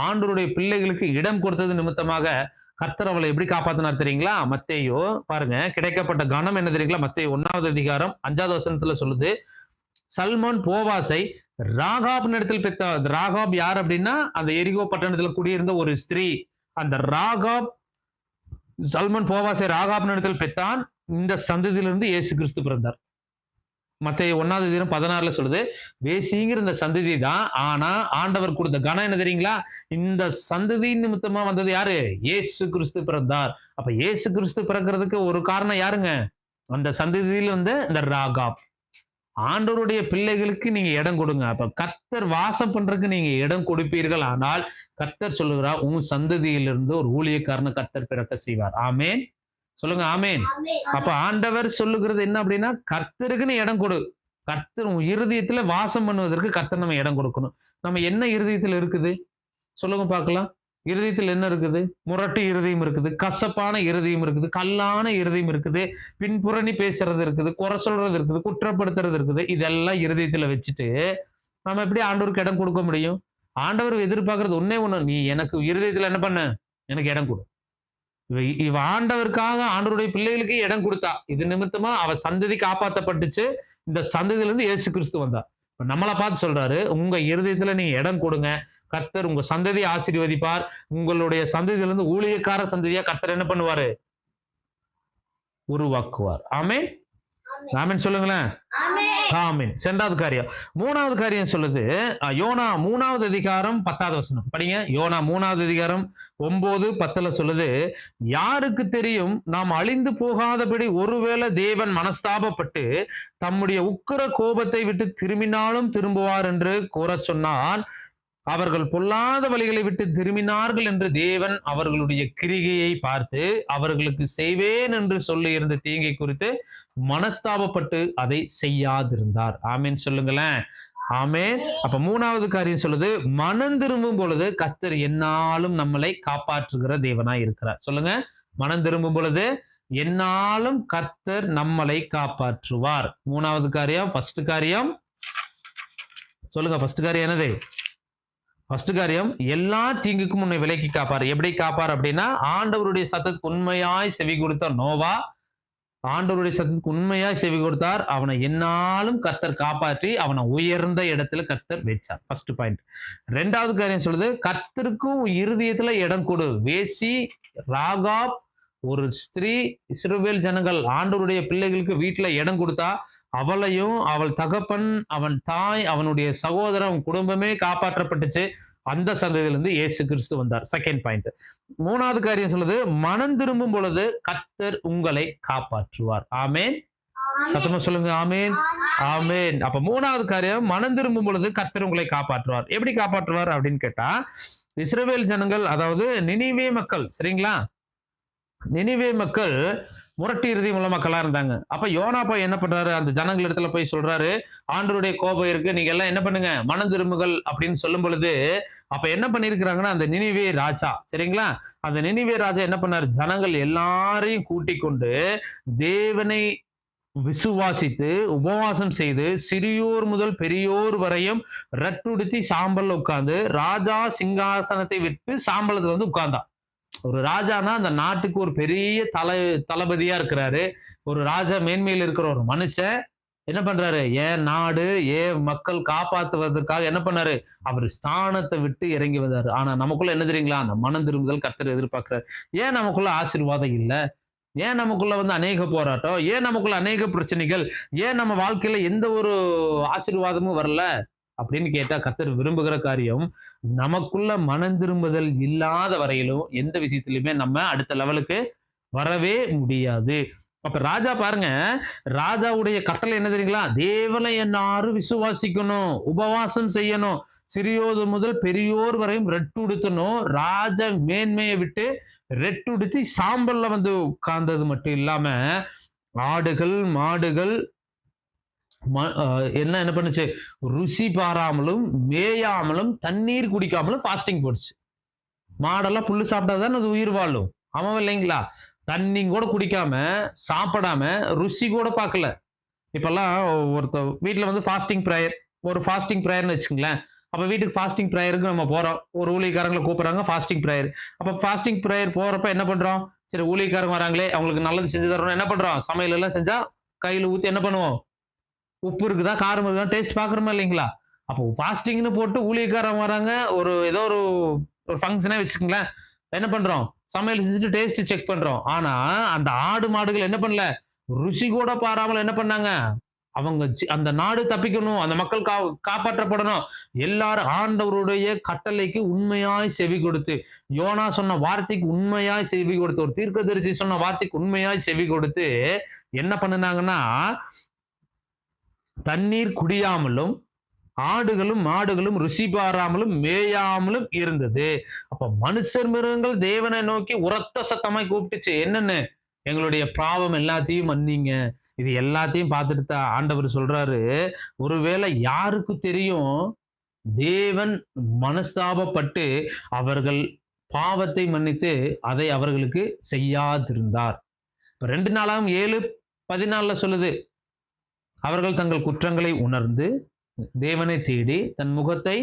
ஆண்டருடைய பிள்ளைகளுக்கு இடம் கொடுத்தது நிமித்தமாக கர்த்தர் அவளை எப்படி காப்பாத்தினார் தெரியுங்களா? மத்தேயோ. பாருங்க கிடைக்கப்பட்ட கணம் என்ன தெரியுங்களா? மத்தேயோ ஒன்னாவது அதிகாரம் அஞ்சாவது வசனத்துல சொல்லுது சல்மான் போவாசை ராகாப் இடத்தில் பெற்ற ராகாப் யார் அப்படின்னா அந்த எரிகோ பட்டணத்துல குடியிருந்த ஒரு ஸ்திரீ. அந்த ராகாப் சல்மான் போவாசை ராகாப் இடத்தில் பெற்றான். இந்த சந்ததியிலிருந்து இயேசு கிறிஸ்து பிறந்தார். மத்திய ஒன்னாவது தினம் பதினாறுல சொல்லுது வேசிங்கிற இந்த சந்ததி தான் ஆனா ஆண்டவர் கொடுத்த கனம் என்ன தெரியுங்களா? இந்த சந்ததி நிமித்தமா வந்தது யாரு? இயேசு கிறிஸ்து பிறந்தார். அப்ப ஏசு கிறிஸ்து பிறக்கிறதுக்கு ஒரு காரணம் யாருங்க? அந்த சந்ததியில் வந்து இந்த ராகாப். ஆண்டவருடைய பிள்ளைகளுக்கு நீங்க இடம் கொடுங்க. அப்ப கத்தர் வாசம் பண்றதுக்கு நீங்க இடம் கொடுப்பீர்கள். ஆனால் கத்தர் சொல்லுகிறா உன் சந்ததியிலிருந்து ஒரு ஊழியக்காரனை கர்த்தர் பிறக்க செய்வார். ஆமேன். சொல்லுங்க ஆமேன். அப்ப ஆண்டவர் சொல்லுகிறது என்ன அப்படின்னா கர்த்தருக்குன்னு இடம் கொடு. கர்த்தர் இருதயத்துல வாசம் பண்ணுவதற்கு கர்த்தர் நம்ம இடம் கொடுக்கணும். நம்ம என்ன இருதயத்துல இருக்குது? சொல்லுங்க பார்க்கலாம். இருதயத்தில் என்ன இருக்குது? முரட்டு இருதயம் இருக்குது கசப்பான இருதயம் இருக்குது கல்லான இருதயம் இருக்குது பின்புறணி பேசுறது இருக்குது குறை சொல்றது இருக்குது குற்றப்படுத்துறது இருக்குது. இதெல்லாம் இருதயத்துல வச்சுட்டு நம்ம எப்படி ஆண்டவருக்கு இடம் கொடுக்க முடியும்? ஆண்டவர் எதிர்பார்க்கறது ஒன்னே ஒண்ணு. நீ எனக்கு இருதயத்துல என்ன பண்ண? எனக்கு இடம் கொடு. இவ ஆண்டவருக்காக ஆண்டவருடைய பிள்ளைகளுக்கு இடம் கொடுத்தா இது நிமித்தமா அவ சந்ததி காப்பாத்தப்பட்டுச்சு. இந்த சந்ததியில இருந்து இயேசு கிறிஸ்து வந்தா இப்ப நம்மளை பார்த்து சொல்றாரு உங்க இருதயத்துல நீங்க இடம் கொடுங்க. கர்த்தர் உங்க சந்ததியை ஆசீர்வதிப்பார். உங்களுடைய சந்ததியில இருந்து ஊழியக்கார சந்ததியா கர்த்தர் என்ன பண்ணுவாரு? உருவாக்குவார். ஆமென்? ஆமென். சொல்லுங்களேன். ஆமீன் சென்றாவது காரியம். மூணாவது காரியம் சொல்லுது யோனா மூணாவது அதிகாரம் பத்தாவது வசனம். படிங்க. யோனா மூணாவது அதிகாரம் ஒன்பது பத்துல சொல்லுது யாருக்கு தெரியும் நாம் அழிந்து போகாதபடி ஒருவேளை தேவன் மனஸ்தாபப்பட்டு தம்முடைய உக்கிர கோபத்தை விட்டு திரும்பினாலும் திரும்புவார் என்று கூற சொன்னான். அவர்கள் பொல்லாத வழிகளை விட்டு திரும்பினார்கள் என்று தேவன் அவர்களுடைய கிரிகையை பார்த்து அவர்களுக்கு செய்வேன் என்று சொல்லி இருந்த தீங்கை குறித்து மனஸ்தாபப்பட்டு அதை செய்யாதிருந்தார். ஆமேன்னு சொல்லுங்களேன். ஆமே அப்ப மூணாவது காரியம் சொல்லுது மனம் திரும்பும் பொழுது கத்தர் என்னாலும் நம்மளை காப்பாற்றுகிற தேவனா இருக்கிறார். சொல்லுங்க. மனம் திரும்பும் பொழுது என்னாலும் கர்த்தர் நம்மளை காப்பாற்றுவார். மூணாவது காரியம் ஃபர்ஸ்ட் காரியம். சொல்லுங்க ஃபர்ஸ்ட் காரியம் என்னது? ஃபர்ஸ்ட் காரியம் எல்லா தீங்குக்கும் உன்னை விலக்கி காப்பார் எப்படி காப்பார் அப்படின்னா ஆண்டவருடைய சத்தத்துக்கு உண்மையாய் செவி கொடுத்த நோவா ஆண்டவருடைய சத்தத்துக்கு உண்மையாய் செவி கொடுத்தார். அவனை என்னாலும் கர்த்தர் காப்பாற்றி அவனை உயர்ந்த இடத்துல கர்த்தர் வச்சார். ஃபர்ஸ்ட் பாயிண்ட் ரெண்டாவது காரியம் சொல்லுது கர்த்தருக்கும் இருதயத்துல இடம் கொடு. வேசி ராகாப் ஒரு ஸ்திரீ இஸ்ரோவேல் ஜனங்கள் ஆண்டவருடைய பிள்ளைகளுக்கு வீட்டில் இடம் கொடுத்தா அவளையும் அவள் தகப்பன் அவன் தாய் அவனுடைய சகோதரன் குடும்பமே காப்பாற்றப்பட்டுச்சு. அந்த சந்ததியிலிருந்து இயேசு கிறிஸ்து வந்தார். செகண்ட் பாயிண்ட் மூணாவது காரியம் சொல்லுது மனம் திரும்பும் பொழுது கர்த்தர் உங்களை காப்பாற்றுவார். ஆமேன். சத்தமா சொல்லுங்க ஆமேன். ஆமேன். அப்ப மூணாவது காரியம் மனம் திரும்பும் பொழுது கர்த்தர் உங்களை காப்பாற்றுவார். எப்படி காப்பாற்றுவார் அப்படின்னு கேட்டா இஸ்ரவேல் ஜனங்கள் அதாவது நினிவே மக்கள் சரிங்களா? நினிவே மக்கள் முரட்டு இறுதி உள்ள மக்களா இருந்தாங்க அப்போ யோனா போய் என்ன பண்ணுறாரு அந்த ஜனங்கள் இடத்துல போய் சொல்றாரு ஆண்டருடைய கோபம் இருக்கு நீங்க எல்லாம் என்ன பண்ணுங்க? மன திரும்புகள் அப்படின்னு சொல்லும் பொழுது அப்போ என்ன பண்ணியிருக்கிறாங்கன்னா அந்த நினைவே ராஜா. சரிங்களா? அந்த நினைவே ராஜா என்ன பண்ணாரு? ஜனங்கள் எல்லாரையும் கூட்டி கொண்டு தேவனை விசுவாசித்து உபவாசம் செய்து சிறியோர் முதல் பெரியோர் வரையும் ரட்டுடுத்தி சாம்பல்ல உட்கார்ந்து ராஜா சிங்காசனத்தை விட்டு சாம்பலத்துல வந்து உட்கார்ந்தான். ஒரு ராஜானா அந்த நாட்டுக்கு ஒரு பெரிய தலை தளபதியா இருக்கிறாரு. ஒரு ராஜா மேன்மையில் இருக்கிற ஒரு மனுஷன் என்ன பண்றாரு? ஏன் நாடு ஏன் மக்கள் காப்பாத்துவதற்காக என்ன பண்ணாரு? அவர் ஸ்தானத்தை விட்டு இறங்கி வந்தாரு. ஆனா நமக்குள்ள என்ன தெரியுங்களா? அந்த மனம் திரும்புதல் கத்தர் எதிர்பார்க்கிறாரு. ஏன் நமக்குள்ள ஆசீர்வாதம் இல்ல? ஏன் நமக்குள்ள வந்து அநேக போராட்டம்? ஏன் நமக்குள்ள அநேக பிரச்சனைகள்? ஏன் நம்ம வாழ்க்கையில எந்த ஒரு ஆசீர்வாதமும் வரல? அப்படின்னு கேட்டால் கத்தர் விரும்புகிற காரியம் நமக்குள்ள மனம் திரும்புதல் இல்லாத வரையிலும் எந்த விஷயத்திலுமே நம்ம அடுத்த லெவலுக்கு வரவே முடியாது. அப்ப ராஜா பாருங்க ராஜாவுடைய கட்டளை என்ன தெரியுங்களா? தேவனை எல்லாரும் விசுவாசிக்கணும் உபவாசம் செய்யணும் சிறியோது முதல் பெரியோர் வரையும் ரெட்டுடுத்தணும் ராஜ மேன்மையை விட்டு ரெட்டுடுத்தி சாம்பல்ல வந்து உட்கார்ந்தது மட்டும் இல்லாம ஆடுகள் மாடுகள் என்ன என்ன பண்ணுச்சு? ருசி பாராமலும் மேயாமலும் தண்ணீர் குடிக்காமலும் ஃபாஸ்டிங் போடுச்சு. மாடெல்லாம் புல்லு சாப்பிட்டாதான் அது உயிர் வாழும். ஆமாம் இல்லைங்களா? தண்ணி கூட குடிக்காம சாப்பிடாம ருசி கூட பார்க்கல. இப்பெல்லாம் ஒருத்த வீட்டில் வந்து ஃபாஸ்டிங் ப்ரேயர் ஒரு ஃபாஸ்டிங் ப்ரேயர்னு வச்சுங்களேன் அப்போ வீட்டுக்கு ஃபாஸ்டிங் ப்ரேயருக்கு நம்ம போகிறோம் ஒரு ஊழியக்காரங்களை கூப்பிட்றாங்க ஃபாஸ்டிங் ப்ரேயர் அப்போ ஃபாஸ்டிங் ப்ரேயர் போகிறப்ப என்ன பண்ணுறோம் சரி ஊழியக்காரங்க வராங்களே அவங்களுக்கு நல்லது செஞ்சு தரணும். என்ன பண்ணுறோம் சமையல் எல்லாம் செஞ்சால் கையில் ஊற்றி என்ன பண்ணுவோம்? உப்பு இருக்குதா? காரம் இருக்குதா? டேஸ்ட் பார்க்குறோமா இல்லைங்களா? அப்போ ஃபாஸ்டிங்னு போட்டு ஊழியக்காரன் வராங்க. ஒரு ஏதோ ஒரு ஒரு ஃபங்க்ஷனே வச்சுக்கோங்களேன். என்ன பண்ணுறோம் சமையல் செஞ்சுட்டு டேஸ்ட் செக் பண்ணுறோம் ஆனால் அந்த ஆடு மாடுகள் என்ன பண்ணல? ருசி கூட பாராமல் என்ன பண்ணாங்க? அவங்க அந்த நாடு தப்பிக்கணும். அந்த மக்கள் கா காப்பாற்றப்படணும். எல்லாரும் ஆண்டவருடைய கட்டளைக்கு உண்மையாய் செவி கொடுத்து யோனா சொன்ன வார்த்தைக்கு உண்மையாய் செவி கொடுத்து ஒரு தீர்க்கதரிசி சொன்ன வார்த்தைக்கு உண்மையாய் செவி கொடுத்து என்ன பண்ணுனாங்கன்னா தண்ணீர் குடியாமலும் ஆடுகளும் மாடுகளும் ருசி பாராமலும் மேயாமலும் இருந்தது. அப்ப மனுஷர் மிருகங்கள் தேவனை நோக்கி உரத்த சத்தமாய் கூப்பிட்டுச்சு. என்னன்னு? எங்களுடைய பாவம் எல்லாத்தையும் மன்னிங்க. இது எல்லாத்தையும் பார்த்துட்டு தான் ஆண்டவர் சொல்றாரு. ஒருவேளை யாருக்கு தெரியும்? தேவன் மனஸ்தாபப்பட்டு அவர்கள் பாவத்தை மன்னித்து அதை அவர்களுக்கு செய்யாதிருந்தார். இப்ப ரெண்டு நாளாகவும் ஏழு பதினாலில் சொல்லுது. அவர்கள் தங்கள் குற்றங்களை உணர்ந்து தேவனை தேடி தன் முகத்தை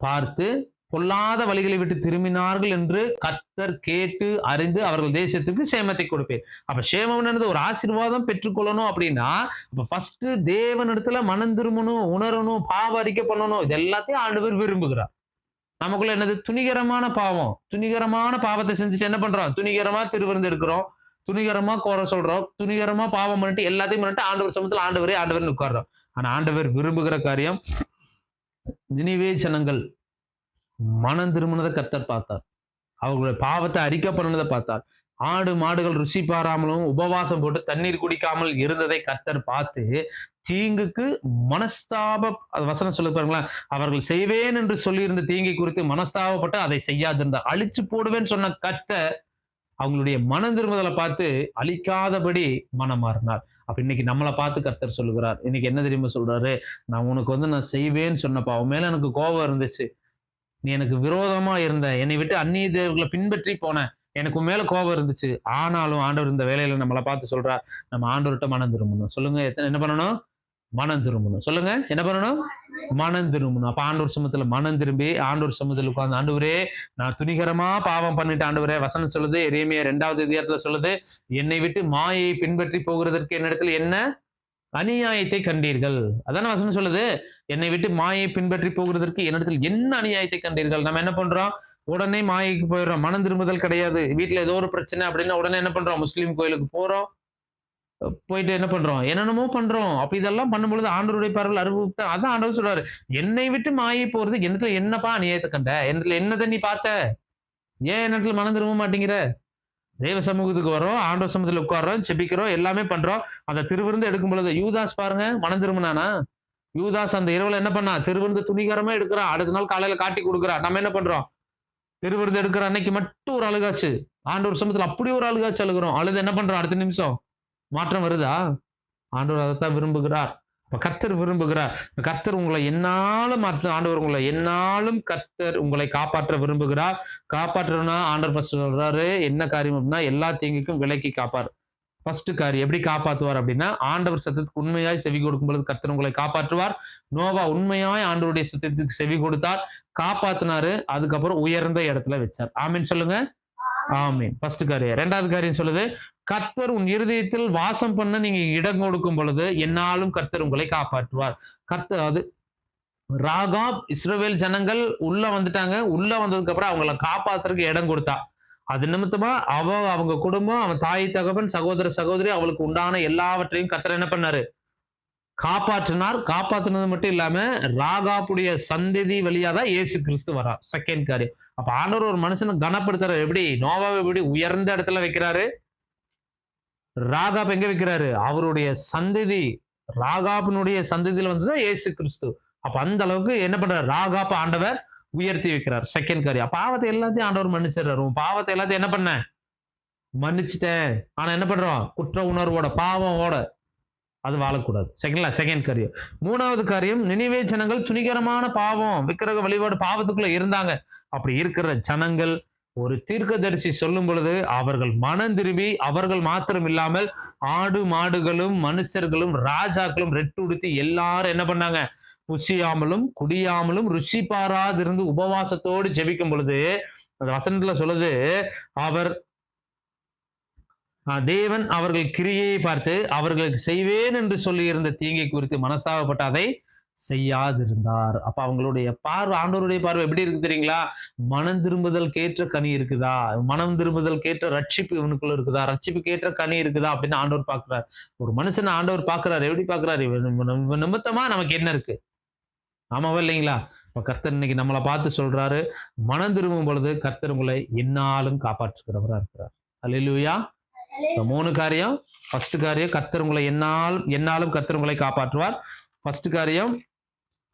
பார்த்து பொல்லாத வழிகளை விட்டு திரும்பினார்கள் என்று கர்த்தர் கேட்டு அறிந்து அவர்கள் தேசத்துக்கு சேமத்தை கொடுப்பேன். அப்ப சேமம்ன்றது ஒரு ஆசீர்வாதம் பெற்றுக்கொள்ளணும் அப்படின்னா அப்ப ஃபர்ஸ்ட் தேவனிடத்துல மனம் திரும்பணும் உணரணும் பாவ அறிக்கை பண்ணணும். இது எல்லாத்தையும் ஆண்டவர் விரும்புகிறார். நமக்குள்ள என்னது? துணிகரமான பாவம். துணிகரமான பாவத்தை செஞ்சுட்டு என்ன பண்றோம்? துணிகரமா திருவிருந்து எடுக்கிறோம் துணிகரமா குறை சொல்றோம். துணிகரமா பாவம் பண்ணிட்டு எல்லாத்தையும் பண்ணிட்டு ஆண்டவர் சமத்துல ஆண்டவரே ஆண்டவர் உட்கார்றோம். ஆனா ஆண்டவர் விரும்புகிற காரியம் நினைவே ஜனங்கள் மனம் திரும்பினதை கத்தர் பார்த்தார். அவர்களுடைய பாவத்தை அறிக்கை பண்ணினதை பார்த்தார். ஆடு மாடுகள் ருசி பாராமலும் உபவாசம் போட்டு தண்ணீர் குடிக்காமல் இருந்ததை கத்தர் பார்த்து தீங்குக்கு மனஸ்தாப வசனம் சொல்ல பாருங்களேன். அவர்கள் செய்வேன் என்று சொல்லியிருந்த தீங்கை குறித்து மனஸ்தாபப்பட்டு அதை செய்யாதிருந்தார். அழிச்சு போடுவேன்னு சொன்ன கத்தர் அவங்களுடைய மனம் திரும்புதலை பார்த்து அழிக்காதபடி மனம் மாறினார். அப்ப இன்னைக்கு நம்மளை பார்த்து கர்த்தர் சொல்லுகிறார். இன்னைக்கு என்ன தெரியுமா சொல்றாரு? நான் உனக்கு வந்து நான் செய்வேன்னு சொன்னப்பா அவன் மேல எனக்கு கோபம் இருந்துச்சு. நீ எனக்கு விரோதமா இருந்த. என்னை விட்டு அந்நிய தேவர்களை பின்பற்றி போன எனக்கு உன் மேல கோபம் இருந்துச்சு. ஆனாலும் ஆண்டவர் இந்த வேலையில நம்மளை பார்த்து சொல்றார். நம்ம ஆண்டவர்கிட்ட மனம் திரும்பணும். சொல்லுங்க எத்தனை- என்ன பண்ணணும்? மனம் திரும்பணும். சொல்லுங்க என்ன பண்ணணும்? மனம் திரும்பணும். அப்ப ஆண்டோர் சமத்துல மனம் திரும்பி ஆண்டோர் சமத்துல உட்கார்ந்து ஆண்டவரே நான் துணிகரமா பாவம் பண்ணிட்டு ஆண்டவரே வசனம் சொல்லுது எரேமியா ரெண்டாவது அதிகாரத்துல சொல்லுது என்னை விட்டு மாயை பின்பற்றி போகிறதற்கு என்னிடத்துல என்ன? அநியாயத்தை கண்டீர்கள். அதான வசனம் சொல்லுது? என்னை விட்டு மாயை பின்பற்றி போகிறதற்கு என்னிடத்தில் என்ன அநியாயத்தை கண்டீர்கள்? நம்ம என்ன பண்றோம்? உடனே மாயைக்கு போயிடுறோம். மனம் திரும்புதல் கிடையாது. வீட்டுல ஏதோ ஒரு பிரச்சனை அப்படின்னா உடனே என்ன பண்றோம்? முஸ்லீம் கோயிலுக்கு போறோம். போயிட்டு என்ன பண்றோம்? என்னென்னமோ பண்றோம். அப்ப இதெல்லாம் பண்ணும்பொழுது ஆண்டவருடைய பார்வையில் அனுபவித்த அதான் ஆண்டவர் சொல்றாரு. என்னை விட்டு மாயி போறது என்னத்துல என்னப்பா அநியாயத்தை கண்ட? என்னத்துல என்னதை நீ பார்த்த? ஏன் என்னத்துல மனம் திரும்ப மாட்டேங்கிற? தெய்வ சமூகத்துக்கு வரோம் ஆண்டவர் சமூகத்தில் உட்கார்றோம் செபிக்கிறோம் எல்லாமே பண்றோம். அந்த திருவிருந்து எடுக்கும் பொழுது யூதாஸ் பாருங்க மனம் திரும்பினானா? யூதாஸ் அந்த இரவுல என்ன பண்ணா? திருவிருந்து துணிகரமா எடுக்கிறான் அடுத்த நாள் காலையில காட்டி கொடுக்குறா. நம்ம என்ன பண்றோம்? திருவிருந்து எடுக்கிற அன்னைக்கு மட்டும் ஒரு அழுகாச்சு ஆண்டவர் சமூகத்தில் அப்படி ஒரு அழுகாச்சு அழுகிறோம். அழுது என்ன பண்றோம்? அடுத்த நிமிஷம் மாற்றம் வருதா? ஆண்டவர் அதைத்தான் விரும்புகிறார். இப்ப கர்த்தர் விரும்புகிறார். கர்த்தர் உங்களை என்னாலும் மாற்ற ஆண்டவர் உங்களை என்னாலும் கர்த்தர் உங்களை காப்பாற்ற விரும்புகிறார். காப்பாற்றணும்னா ஆண்டவர் first சொல்றாரு என்ன காரியம் அப்படின்னா எல்லா தீங்குக்கும் விலக்கி காப்பார் ஃபர்ஸ்ட் காரியம் எப்படி காப்பாத்துவார் அப்படின்னா ஆண்டவர் சத்தத்துக்கு உண்மையாய் செவி கொடுக்கும் பொழுது கர்த்தர் உங்களை காப்பாற்றுவார். நோவா உண்மையாய் ஆண்டவருடைய சத்தத்துக்கு செவி கொடுத்தார். காப்பாத்தினாரு அதுக்கப்புறம் உயர்ந்த இடத்துல வச்சார். ஆமீன் சொல்லுங்க. ஆமீன். ஃபர்ஸ்ட் காரியம். ரெண்டாவது காரியம் சொல்லுது கர்த்தர் உன் இருதயத்தில் வாசம் பண்ண நீங்க இடம் கொடுக்கும் பொழுது என்னாலும் கர்த்தர் உங்களை காப்பாற்றுவார். கர்த்தர் அது ராகாப் இஸ்ரோவேல் ஜனங்கள் உள்ள வந்துட்டாங்க. உள்ள வந்ததுக்கு அப்புறம் அவங்கள காப்பாத்துறதுக்கு இடம் கொடுத்தா. அது நிமித்தமா அவ அவங்க குடும்பம் அவன் தாய் தகவன் சகோதர சகோதரி அவளுக்கு உண்டான எல்லாவற்றையும் கர்த்தர் என்ன பண்ணாரு? காப்பாற்றினார். காப்பாற்றினது மட்டும் இல்லாம ராகாப்புடைய சந்ததி வழியா தான் இயேசு கிறிஸ்து வரார். செகண்ட் காரியம். அப்ப ஆண்டவர் ஒரு மனுஷனை கனப்படுத்துறாரு. எப்படி? நோவாவை எப்படி உயர்ந்த இடத்துல வைக்கிறாரு? ராகாப் எங்க வைக்கிறாரு? அவருடைய சந்ததி ராகாப்பினுடைய சந்ததியில வந்துதான் ஏசு கிறிஸ்து. அப்ப அந்த அளவுக்கு என்ன பண்றாரு? ராகாப் ஆண்டவர் உயர்த்தி வைக்கிறார். செகண்ட் காரியம். பாவத்தை எல்லாத்தையும் ஆண்டவர் மன்னிச்சிடுறாரு. உன் பாவத்தை எல்லாத்தையும் என்ன பண்ண? மன்னிச்சிட்டேன். ஆனா என்ன பண்றோம்? குற்ற உணர்வோட பாவமோட அது வாழக்கூடாது. செகண்ட்ல செகண்ட் காரியம். மூணாவது காரியம் நினைவே ஜனங்கள் துணிகரமான பாவம் விக்கிரக வழிபாடு பாவத்துக்குள்ள இருந்தாங்க. அப்படி இருக்கிற ஜனங்கள் ஒரு தீர்க்கதரிசி சொல்லும் பொழுது அவர்கள் மனம் திரும்பி அவர்கள் மாத்திரம் இல்லாமல் ஆடு மாடுகளும் மனுஷர்களும் ராஜாக்களும் ரெட்டு உடுத்தி எல்லாரும் என்ன பண்ணாங்க? புசியாமலும் குடியாமலும் ருசி பாராதிருந்து உபவாசத்தோடு ஜெபிக்கும் பொழுது அந்த வசனத்துல சொல்லுது அவர் ஆஹ், தேவன் அவர்கள் கிரியையை பார்த்து அவர்களுக்கு செய்வேன் என்று சொல்லியிருந்த தீங்கை குறித்து மனசாகப்பட்டு அதை செய்யாதிருந்தார். அப்ப அவங்களுடைய பார்வை ஆண்டவருடைய பார்வை எப்படி இருக்கு தெரியுங்களா? மனம் திரும்புதல் கேற்ற கனி இருக்குதா? மனம் திரும்புதல் கேற்ற ரட்சிப்பு இவனுக்குள்ள இருக்குதா? ரட்சிப்பு கேற்ற கனி இருக்குதா? அப்படின்னு ஆண்டவர் பாக்குறாரு ஒரு மனுஷன் ஆண்டவர் பாக்குறாரு எப்படி பாக்குறாரு நிமித்தமா நமக்கு என்ன இருக்கு? ஆமாவா இல்லைங்களா? இப்ப கர்த்தர் இன்னைக்கு நம்மளை பார்த்து சொல்றாரு. மனம் திரும்பும் பொழுது கர்த்தர் உங்களை என்னாலும் காப்பாற்றுகிறவரா இருக்கிறார். அல்லா மூணு காரியம். ஃபர்ஸ்ட் காரியம் கர்த்தர் உங்களை என்னால் என்னாலும் கர்த்தர் உங்களை காப்பாற்றுவார். ஃபர்ஸ்ட் காரியம்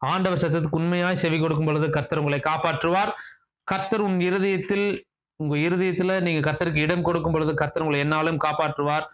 ஆண்டவர் சத்தத்துக்கு உண்மையாய் செவி கொடுக்கும் பொழுது கர்த்தர் உங்களை காப்பாற்றுவார். கர்த்தர் உன் இருதயத்தில் உங்க இருதயத்துல நீங்க கர்த்தருக்கு இடம் கொடுக்கும் பொழுது கர்த்தர் உங்களை என்னாலும் காப்பாற்றுவார்.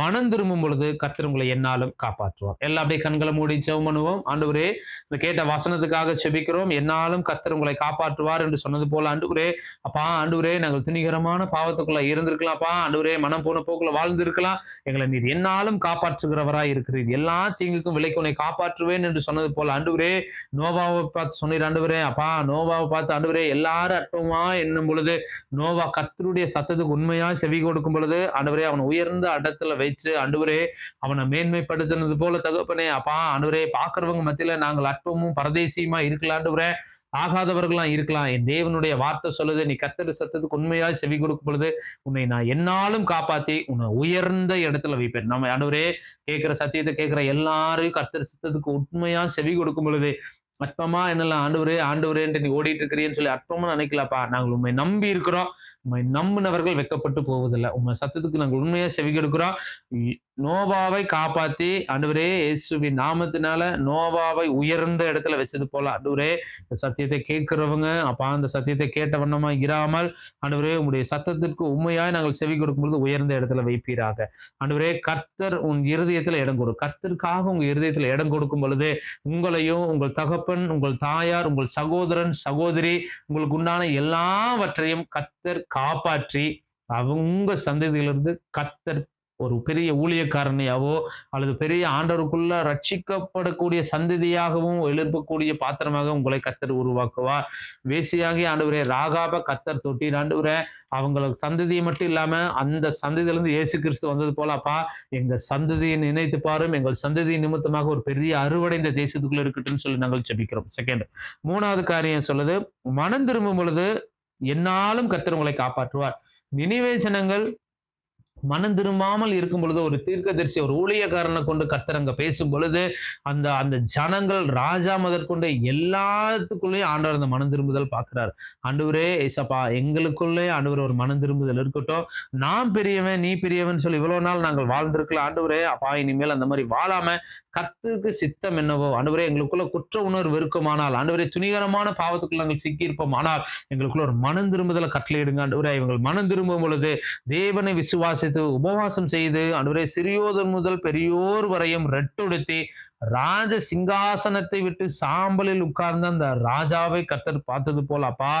மனம் திரும்பும் பொழுது கர்த்தர் உங்களை என்னாலும் காப்பாற்றுவார். எல்லாம் அப்படியே கண்களை மூடி ஜெபம் பண்ணுவோம். ஆண்டவரே இந்த கேட்ட வசனத்துக்காக செபிக்கிறோம் என்னாலும் கர்த்தர் உங்களை காப்பாற்றுவார் என்று சொன்னது போல ஆண்டவரே அப்பா ஆண்டவரே நாங்கள் துணிகரமான பாவத்துக்குள்ள இருந்திருக்கலாம்ப்பா ஆண்டவரே மனம் போன போக்குள்ள வாழ்ந்திருக்கலாம். எங்களை நீர் என்னாலும் காப்பாற்றுகிறவராய் இருக்கிறீர். எல்லா தீங்குக்கும் விலைக்கு உன்னை காப்பாற்றுவேன் என்று சொன்னது போல ஆண்டவரே நோவாவை பார்த்து சொன்னீர் ஆண்டவரே அப்பா. நோவாவை பார்த்து ஆண்டவரே எல்லாரும் அற்பமா என்னும் பொழுது நோவா கர்த்தருடைய சத்தத்துக்கு உண்மையா செவி கொடுக்கும் பொழுது ஆண்டவரே அவன் உயர்ந்த இடத்துல வச்சு அன்றுவரே அவனை மேன்மைப்படுத்தினது போல தகப்பனே அப்பா அன்றுவரே பாக்குறவங்க மத்தியில நாங்கள் அற்பமும் பரதேசியுமா இருக்கலான்றுவரே ஆகாதவர்களாம் இருக்கலாம். என் தேவனுடைய வார்த்தை சொல்லுது நீ கத்தரு சத்தத்துக்கு உண்மையாய் செவி கொடுக்கும் பொழுது உன்னை நான் என்னாலும் காப்பாத்தி உன்னை உயர்ந்த இடத்துல வைப்பேன். நம்ம அனுவரே கேட்கிற சத்தியத்தை கேட்கிற எல்லாரையும் கத்தர் சத்தத்துக்கு உண்மையா செவி கொடுக்கும் பொழுது அற்பமா என்னெல்லாம் ஆண்டவரே ஆண்டவரேன்ட்டு நீ ஓடிட்டு இருக்கிறீன்னு சொல்லி அற்பமா நினைக்கலப்பா. நாங்கள் உண்மை நம்பி இருக்கிறோம். உண்மை நம்பினவர்கள் வெக்கப்பட்டு போவதில்லை. உண்மை சத்தத்துக்கு நாங்கள் உண்மையா செவி கொடுக்கிறோம் நோவாவை காப்பாத்தி அன்றுவரே இயேசுவின் நாமத்தினால நோவாவை உயர்ந்த இடத்துல வச்சது போல அன்றுவரே இந்த சத்தியத்தை கேட்கிறவங்க அப்பா அந்த சத்தியத்தை கேட்ட வண்ணமா இராமல் அன்றுவரே உங்களுடைய சத்தத்திற்கு உண்மையாய் நாங்கள் செவி கொடுக்கும்பொழுது உயர்ந்த இடத்துல வைப்பீராக. அன்றுவரே கர்த்தர் உன் இருதயத்துல இடம் கொடு. கர்த்தருக்காக உங்க இருதயத்துல இடம் கொடுக்கும் பொழுது உங்களையும் உங்கள் தகப்பன் உங்கள் தாயார் உங்கள் சகோதரன் சகோதரி உங்களுக்கு உண்டான எல்லாவற்றையும் கர்த்தர் காப்பாற்றி அவங்க சந்ததியிலிருந்து கர்த்தர் ஒரு பெரிய ஊழியக்காரனையாவோ அல்லது பெரிய ஆண்டவருக்குள்ள ரட்சிக்கப்படக்கூடிய சந்ததியாகவும் எழுப்பக்கூடிய பாத்திரமாக உங்களை கத்தர் உருவாக்குவார். வேசியாகி ஆண்டவரே ராகாப கத்தர் தொட்டின் ஆண்டவரே அவங்களுக்கு சந்ததியை மட்டும் இல்லாம அந்த சந்ததியிலிருந்து இயேசு கிறிஸ்து வந்தது போல அப்பா எங்க சந்ததியை நினைத்து பாரும். எங்கள் சந்ததி நிமித்தமாக ஒரு பெரிய அறுவடை இந்த தேசத்துக்குள்ள இருக்கட்டும்னு சொல்லி நாங்கள் ஜபிக்கிறோம். செகண்ட் மூணாவது காரியம் சொல்லுது மனம் திரும்பும் பொழுது என்னாலும் கத்தர் உங்களை காப்பாற்றுவார். நினைவேச்சனங்கள் மனம் திரும்பாமல் இருக்கும் பொழுது ஒரு தீர்க்கதரிசி ஒரு ஊழியக்காரனை கொண்டு கத்தரங்க பேசும் பொழுது அந்த அந்த ஜனங்கள் ராஜா முதற்கொண்டு எல்லாத்துக்குள்ளேயும் ஆண்டவர் அந்த மனம் திரும்புதல் பார்க்கிறார். ஆண்டவரே ஏசப்பா எங்களுக்குள்ளே ஆண்டவர் ஒரு மனம் திரும்புதல் இருக்கட்டும். நான் பெரியவன் நீ பெரியவன் சொல்லி இவ்வளவு நாள் நாங்கள் வாழ்ந்திருக்கலாம் ஆண்டவரே அப்பா இனிமேல் அந்த மாதிரி வாழாம கத்துக்கு சித்தம் என்னவோ ஆண்டவரே எங்களுக்குள்ள குற்ற உணர்வு இருக்குமானால் ஆண்டவரே துணிகரமான பாவத்துக்குள்ள நாங்கள் சிக்கியிருப்போம் ஆனால் எங்களுக்குள்ள ஒரு மனம் திரும்புதலை கட்டளையிடுங்க. ஆண்டவரே இவங்கள் மனம் திரும்பும் பொழுது தேவனை விசுவாசித்து உபவாசம் செய்து ஆண்டவரே சிறியோதர் முதல் பெரியோர் வரையும் ரெட்டுடுத்தி ராஜ சிங்காசனத்தை விட்டு சாம்பலில் உட்கார்ந்த அந்த ராஜாவை கத்தர் பார்த்தது போல அப்பா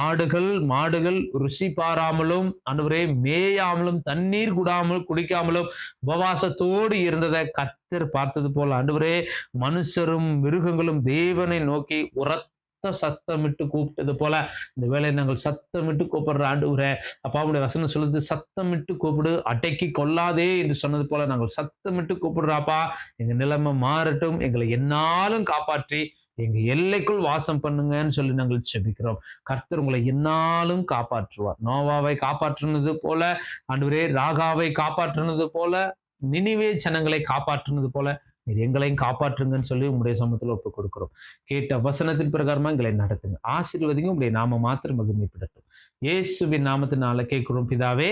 ஆடுகள் மாடுகள் ருசி பாராமலும் அன்றுவரே மேயாமலும் தண்ணீர் குடாமல் குடிக்காமலும் உபவாசத்தோடு இருந்ததை கத்தர் பார்த்தது போல அன்றுவரே மனுஷரும் மிருகங்களும் தேவனை நோக்கி உரத்த சத்தமிட்டு கூப்பிட்டது போல இந்த வேலை நாங்கள் சத்தமிட்டு கூப்பிடுற ஆண்டவரே அப்பாவுடைய வசனம் சொல்லுது சத்தமிட்டு கூப்பிடு அட்டைக்கு கொள்ளாதே என்று சொன்னது போல நாங்கள் சத்தமிட்டு கூப்பிடுறாப்பா எங்க நிலைமை மாறட்டும் எங்களை என்னாலும் காப்பாற்றி எங்க எல்லைக்குள் வாசம் பண்ணுங்கன்னு சொல்லி நாங்கள் செபிக்கிறோம் கர்த்தர் உங்களை என்னாலும் காப்பாற்றுவார். நோவாவை காப்பாற்றுனது போல ஆண்டவரே ராகாவை காப்பாற்றுனது போல நினைவே ஜனங்களை காப்பாற்றுனது போல நீர் எங்களையும் காப்பாற்றுங்கன்னு சொல்லி உங்களுடைய சமூகத்தில் ஒப்புக் கொடுக்கிறோம் கேட்ட வசனத்தின் பிரகாரமா எங்களை நடத்துங்க. ஆசீர்வதிங்க உங்களுடைய நாம மாத்திரம் மகிமைப்படட்டும் இயேசுவின் நாமத்தினால கேட்கிறோம் பிதாவே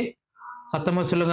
சத்தமா சொல்லுங்க.